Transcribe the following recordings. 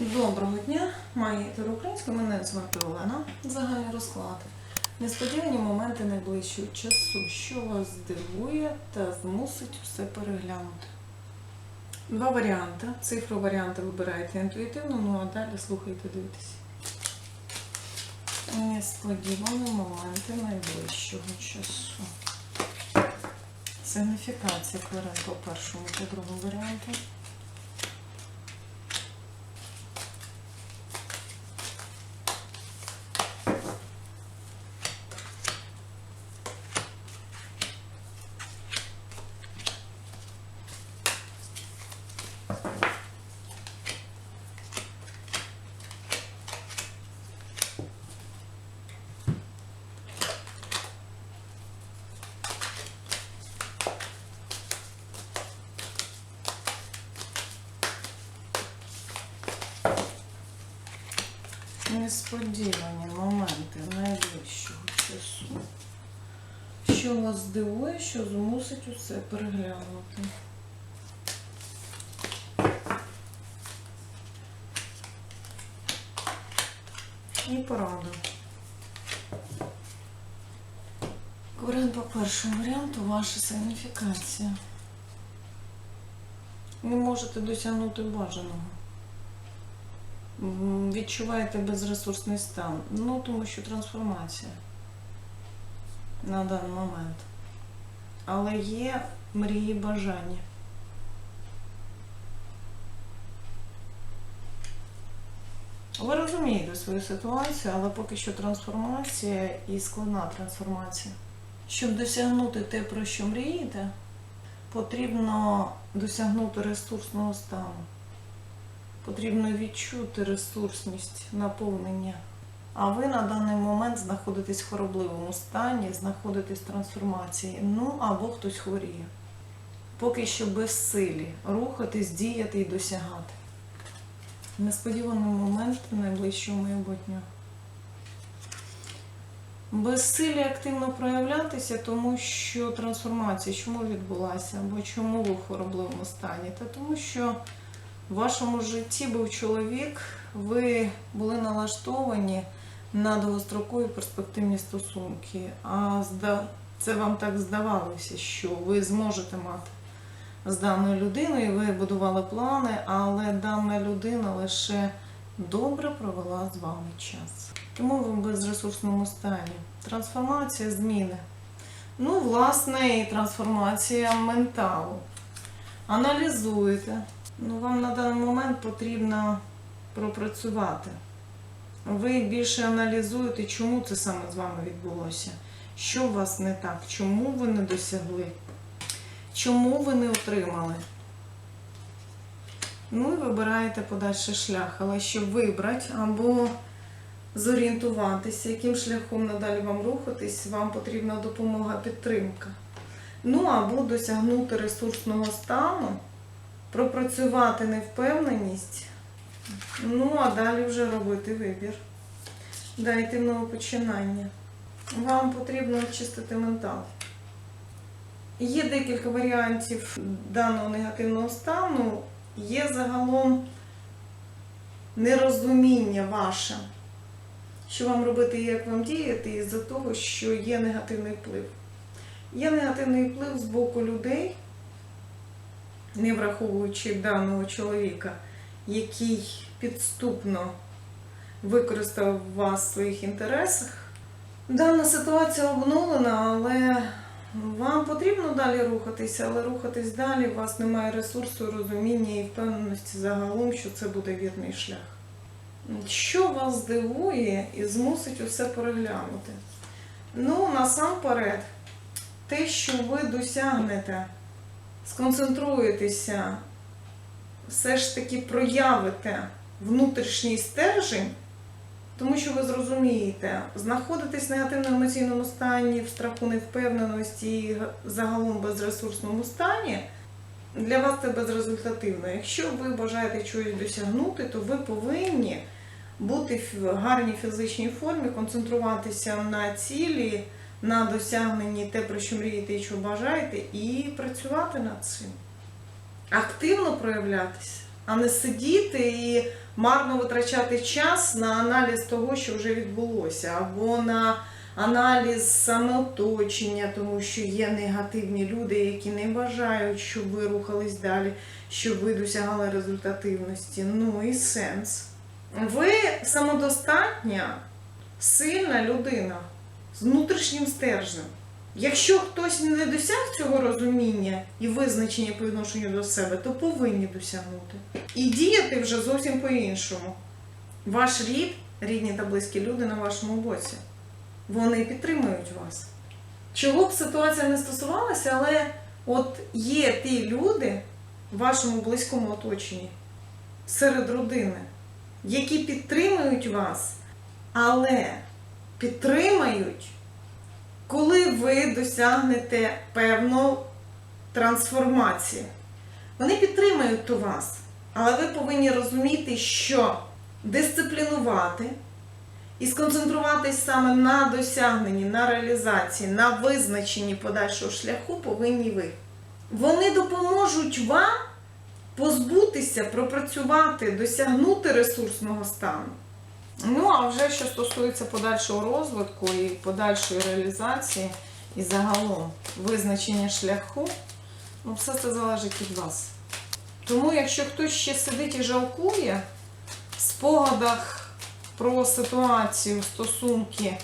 Доброго дня, магітер українською, мене звати Олена. Загальний розклад. Несподівані моменти найближчого часу, що вас здивує та змусить все переглянути. Два варіанти. Цифру варіанти вибираєте інтуїтивно, ну а далі слухайте, дивитесь. Несподівані моменти найближчого часу. Сигніфікація кварен по першому та другому варіанту. Несподівані моменти найближчого часу. Що вас здивує, що змусить усе переглянути. І порада. Варіант по першому варіанту ваша сигніфікація. Не можете досягнути бажаного. Відчуваєте безресурсний стан. Ну, тому що трансформація на даний момент. Але є мрії бажання. Ви розумієте свою ситуацію, але поки що трансформація і складна трансформація. Щоб досягнути те, про що мрієте, потрібно досягнути ресурсного стану. Потрібно відчути ресурсність, наповнення. А ви на даний момент знаходитесь в хворобливому стані, знаходитесь в трансформації. Ну або хтось хворіє. Поки що безсилі рухатись, діяти і досягати. Несподіваний момент найближчого майбутнього. Безсилі активно проявлятися, тому що трансформація чому відбулася, або чому ви в хворобливому стані? Та тому що в вашому житті був чоловік, ви були налаштовані на довгострокові перспективні стосунки. А це вам так здавалося, що ви зможете мати з даною людиною, ви будували плани, але дана людина лише добре провела з вами час. Тому ви в безресурсному стані. Трансформація зміни. Ну, власне, і трансформація менталу. Аналізуєте. Ну, вам на даний момент потрібно пропрацювати. Ви більше аналізуєте, чому це саме з вами відбулося. Що у вас не так? Чому ви не досягли? Чому ви не отримали? Ну і вибираєте подальший шлях. Але щоб вибрати або зорієнтуватися, яким шляхом надалі вам рухатись, вам потрібна допомога, підтримка. Ну або досягнути ресурсного стану, пропрацювати невпевненість, ну а далі вже робити вибір. Дайте нове починання. Вам потрібно очистити ментал. Є декілька варіантів даного негативного стану. Є загалом нерозуміння ваше, що вам робити і як вам діяти, із-за того, що є негативний вплив. Є негативний вплив з боку людей, не враховуючи даного чоловіка, який підступно використав вас в своїх інтересах. Дана ситуація обнулена, але вам потрібно далі рухатися, але рухатись далі у вас немає ресурсу, розуміння і впевненості загалом, що це буде вірний шлях. Що вас здивує і змусить усе переглянути? Ну, насамперед, те, що ви досягнете, сконцентруєтеся, все ж таки проявите внутрішній стержень, тому що ви зрозумієте, знаходитесь в негативно-емоційному стані, в страху невпевненості і загалом безресурсному стані, для вас це безрезультативно. Якщо ви бажаєте чогось досягнути, то ви повинні бути в гарній фізичній формі, концентруватися на цілі, на досягненні те, про що мрієте і що бажаєте, і працювати над цим. Активно проявлятися. а не сидіти і марно витрачати час на аналіз того, що вже відбулося, або на аналіз самооточення, тому що є негативні люди, які не бажають, щоб ви рухались далі, щоб ви досягали результативності. Ну і сенс. Ви самодостатня, сильна людина з внутрішнім стержнем. Якщо хтось не досяг цього розуміння і визначення по відношенню до себе, то повинні досягнути. І діяти вже зовсім по-іншому. Ваш рід, рідні та близькі люди на вашому боці. Вони підтримують вас. Чого б ситуація не стосувалася, але от є ті люди в вашому близькому оточенні, серед родини, які підтримують вас, але підтримають коли ви досягнете певну трансформацію. Вони підтримують то вас, але ви повинні розуміти, що дисциплінувати і сконцентруватись саме на досягненні, на реалізації, на визначенні подальшого шляху повинні ви. Вони допоможуть вам позбутися, пропрацювати, досягнути ресурсного стану. Ну, а вже що стосується подальшого розвитку і подальшої реалізації, і загалом визначення шляху, ну, все це залежить від вас. Тому, якщо хтось ще сидить і жалкує в спогадах про ситуацію, стосунки,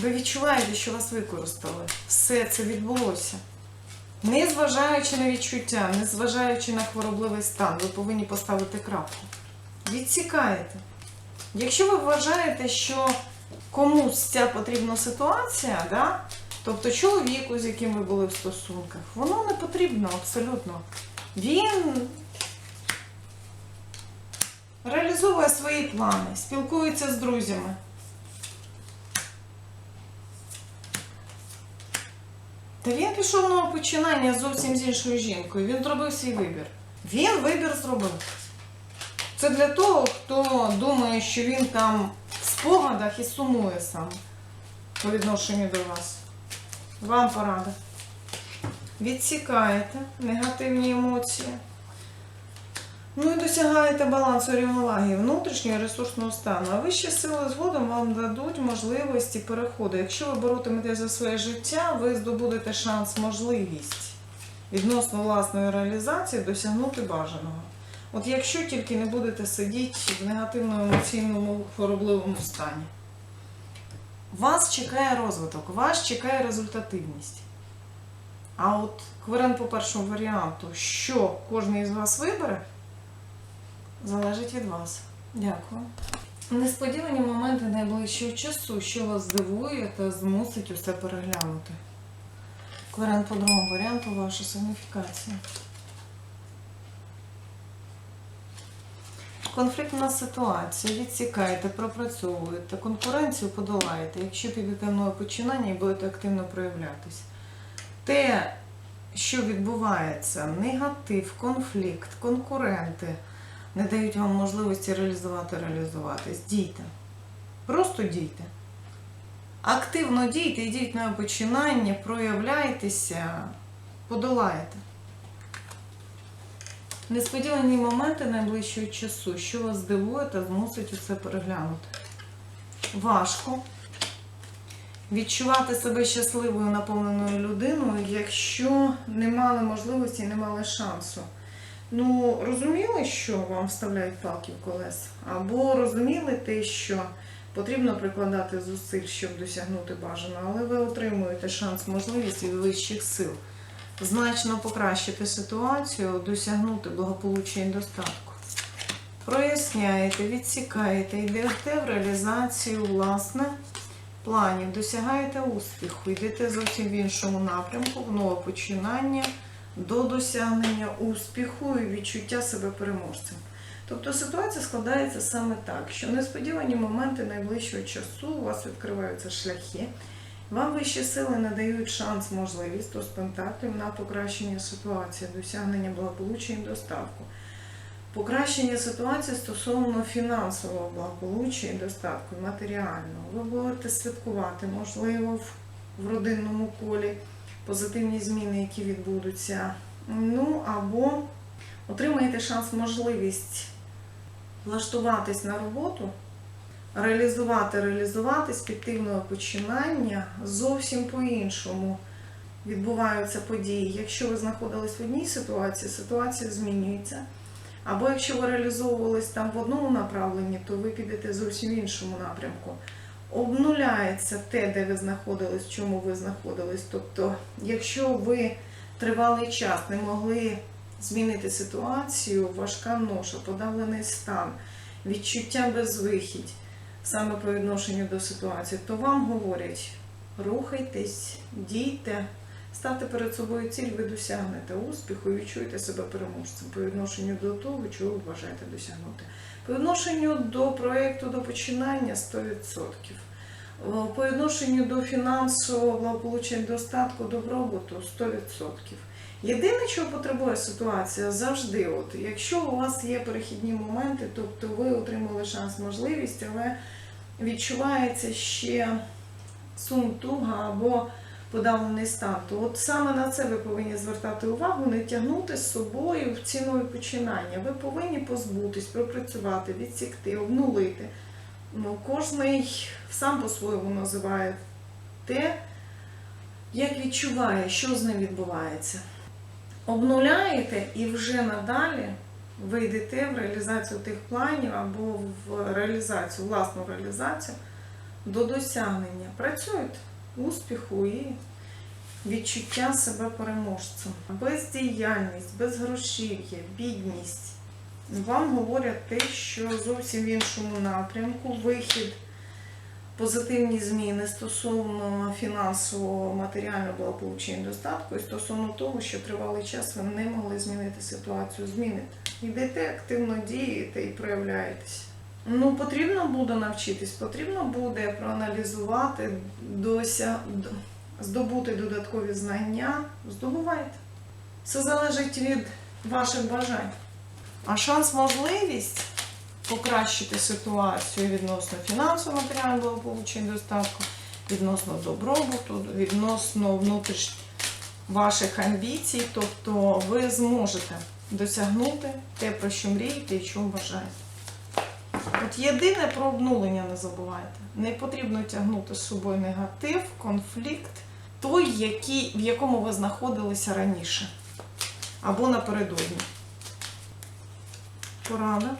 ви відчуваєте, що вас використали. Все це відбулося. Не зважаючи на відчуття, не зважаючи на хворобливий стан, ви повинні поставити крапку. Відсікаєте. Якщо ви вважаєте, що комусь ця потрібна ситуація, да? тобто чоловіку, з яким ви були в стосунках, воно не потрібно абсолютно. Він реалізовує свої плани, спілкується з друзями. Та він пішов на починання зовсім з іншою жінкою. Він зробив свій вибір. Він вибір зробив. Це для того, хто думає, що він там в спогадах і сумує сам по відношенню до вас. Вам порада. Відсікаєте негативні емоції. Ну і досягаєте балансу рівноваги внутрішнього і ресурсного стану. А вищі сили згодом вам дадуть можливості переходу. Якщо ви боротиметеся за своє життя, ви здобудете шанс, можливість відносно власної реалізації досягнути бажаного. От якщо тільки не будете сидіти в негативному емоційному хворобливому стані, вас чекає розвиток, вас чекає результативність. А от кварен по першому варіанту, що кожен із вас вибере, залежить від вас. Дякую. Несподівані моменти найближчого часу, що вас здивує та змусить усе переглянути. Кварен по другому варіанту ваша сигніфікація. Конфліктна ситуація, відсікаєте, пропрацьовуєте, конкуренцію подолаєте, якщо підете в нове починання і будете активно проявлятись. Те, що відбувається, негатив, конфлікт, конкуренти не дають вам можливості реалізувати, реалізуватись. Дійте. Просто дійте. Активно дійте, йдіть на починання, проявляйтеся, подолаєте. Несподівані моменти найближчого часу, що вас здивує та змусить усе переглянути. Важко відчувати себе щасливою, наповненою людиною, якщо не мали можливості, і не мали шансу. Ну, розуміли, що вам вставляють палки в колеса? Або розуміли те, що потрібно прикладати зусиль, щоб досягнути бажаного, але ви отримуєте шанс, можливість від вищих сил значно покращити ситуацію, досягнути благополуччя і достатку. Проясняєте, відсікаєте, йдете в реалізацію власне планів, досягаєте успіху, йдете зовсім в іншому напрямку, в нове починання до досягнення успіху і відчуття себе переможцем. Тобто ситуація складається саме так, що несподівані моменти найближчого часу у вас відкриваються шляхи. Вам вищі сили надають шанс, можливість пентаклів на покращення ситуації, досягнення благополуччя і достатку. Покращення ситуації стосовно фінансового благополуччя і достатку, матеріального. Ви будете святкувати, можливо, в родинному колі позитивні зміни, які відбудуться. Ну або отримаєте шанс, можливість влаштуватись на роботу, реалізувати, реалізуватись, піти в починання зовсім по-іншому відбуваються події. Якщо ви знаходились в одній ситуації, ситуація змінюється. Або якщо ви реалізовувались там в одному направленні, то ви підете зовсім в іншому напрямку. Обнуляється те, де ви знаходились, в чому ви знаходились. Тобто, якщо ви тривалий час не могли змінити ситуацію, важка ноша, подавлений стан, відчуття безвихідь саме по відношенню до ситуації, то вам говорять: рухайтесь, дійте, ставте перед собою ціль, ви досягнете успіху і відчуєте себе переможцем по відношенню до того, чого ви бажаєте досягнути. По відношенню до проєкту, до починання 100%. О, По відношенню до фінансового благополуччя, достатку, добробуту 100%. Єдине, чого потребує ситуація завжди, от, якщо у вас є перехідні моменти, тобто ви отримали шанс, можливість, але відчувається ще сум, туга або подавлений стан, то от саме на це ви повинні звертати увагу, не тягнути з собою в ці нові починання. Ви повинні позбутись, пропрацювати, відсікти, обнулити. Ну, кожний сам по-своєму називає те, як відчуває, що з ним відбувається. Обнуляєте і вже надалі ви йдете в реалізацію тих планів або в реалізацію, власну реалізацію до досягнення. Працюють успіху і відчуття себе переможцем. Бездіяльність, безгрошів'я, бідність вам говорять те, що зовсім в іншому напрямку вихід, позитивні зміни стосовно фінансового, матеріального благополуччя і достатку, і стосовно того, що тривалий час ви не могли змінити ситуацію, змінити. Йдете активно дієте і проявляєтесь. Ну, потрібно буде навчитись, потрібно буде проаналізувати, дося... здобути додаткові знання, здобувайте. Все залежить від ваших бажань. А шанс, можливість покращити ситуацію відносно фінансового матеріального і достатку, відносно добробуту, відносно внутрішніх ваших амбіцій, тобто ви зможете досягнути те, про що мрієте і чого бажаєте. От єдине про обнулення не забувайте. Не потрібно тягнути з собою негатив, конфлікт, той, який, в якому ви знаходилися раніше або напередодні. Порада.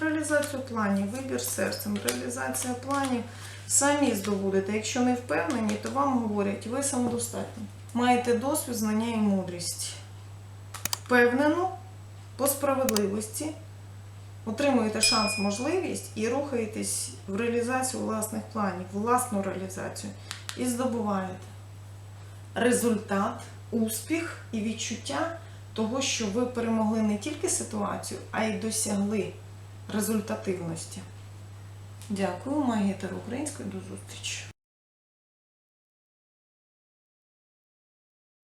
Реалізацію планів, вибір серцем, реалізація планів самі здобудете. Якщо не впевнені, то вам говорять, ви самодостатні. Маєте досвід, знання і мудрість. Впевнено, по справедливості, отримуєте шанс, можливість і рухаєтесь в реалізацію власних планів, власну реалізацію і здобуваєте результат, успіх і відчуття того, що ви перемогли не тільки ситуацію, а й досягли результативності. Дякую, магітер Української. До зустрічі!